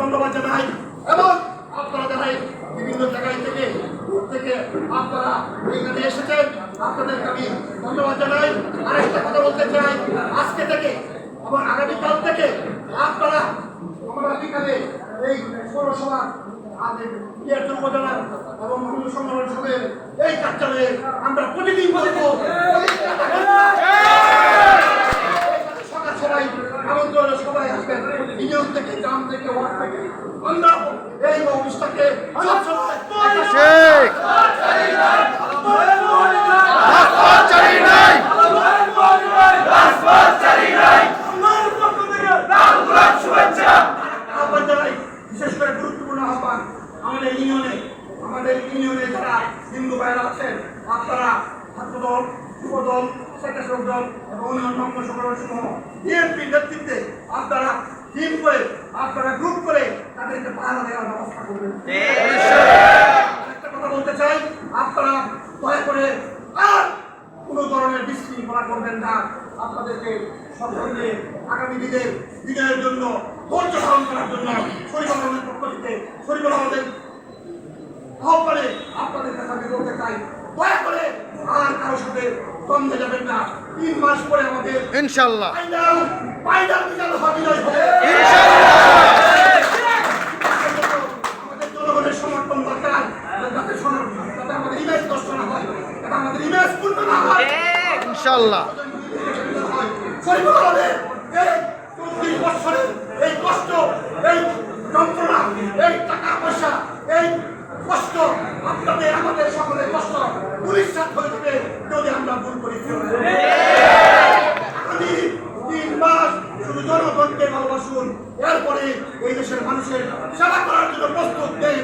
ধন্যবাদ জানাই এবং আপনারা জানাই বিভিন্ন জায়গায় থেকে, দূর থেকে আপনারা এখানে এসেছেন। আপনাদের আমি ধন্যবাদ জানাই। আরেকটা কথা বলতে চাই, আজকে থেকে, আবার আগামীকাল থেকে আপনারা আমরা বিকালে এই পৌরসভা, আমাদের ইয়ার উপজেলা এবং সংগঠন সবের এই কার্যালয়ে আমরা প্রতিদিন বলব সকাল সবাই আমন্ত্রণ সবাই আসবেন। ইউনিয়ন থেকে গ্রাম থেকে ওয়ার্ড থেকে। আমরা এই অনুষ্ঠানকে বিশেষ করে গুরুত্বপূর্ণ আহ্বান আমাদের ইউনিয়নে আমাদের ইউনিয়নে যারা হিন্দু ভাইরা আছেন আপনারা ছাত্রদল যুবদল স্বেচ্ছাসেবক দল এবং অন্যান্য অঙ্গ সংগঠন সমূহ বিএনপির নেতৃত্বে আপনারা টিম করে আপনারা গ্রুপ করে তাদেরকে পাহারা দেওয়ার ব্যবস্থা করবেন। একটা কথা বলতে চাই আপনারা দয়া করে আর কোনো ধরনের বিশৃঙ্খলা করবেন না। আপনাদেরকে সব ধরনের আগামী দিনের দিনের জন্য ধৈর্য ধারণ করার জন্য পরিবারের পক্ষ থেকে পরিবার আমাদের আহ্বানে আপনাদের কাছে আমি বলতে চাই দয়া করে আর কারোর সাথে দ্বন্দ্বে যাবেন না। তিন মাস পরে আমাদের ইনশাল্লাহ। ফাইনাল ফাইনাল বিজয় হবে আমাদের জনগণের সমর্থন দরকার যাতে যাতে আমাদের ইমেজ নষ্ট না হয় যাতে আমাদের ইমেজ পূর্ণ না হয়। ইনশাল্লাহ এই চব্বিশ বছরের এই কষ্ট এই যন্ত্রণা এই টাকা পয়সা এই কষ্ট আপনাদের আমাদের সকলের কষ্ট পুলিশ সাথ হয়ে যাবে যদি আমরা ভুল করি। আমি তিন মাস শুধু জনগণকে ভালোবাসুন, এরপরে এই দেশের মানুষের সেবা করার জন্য প্রস্তুত নেই।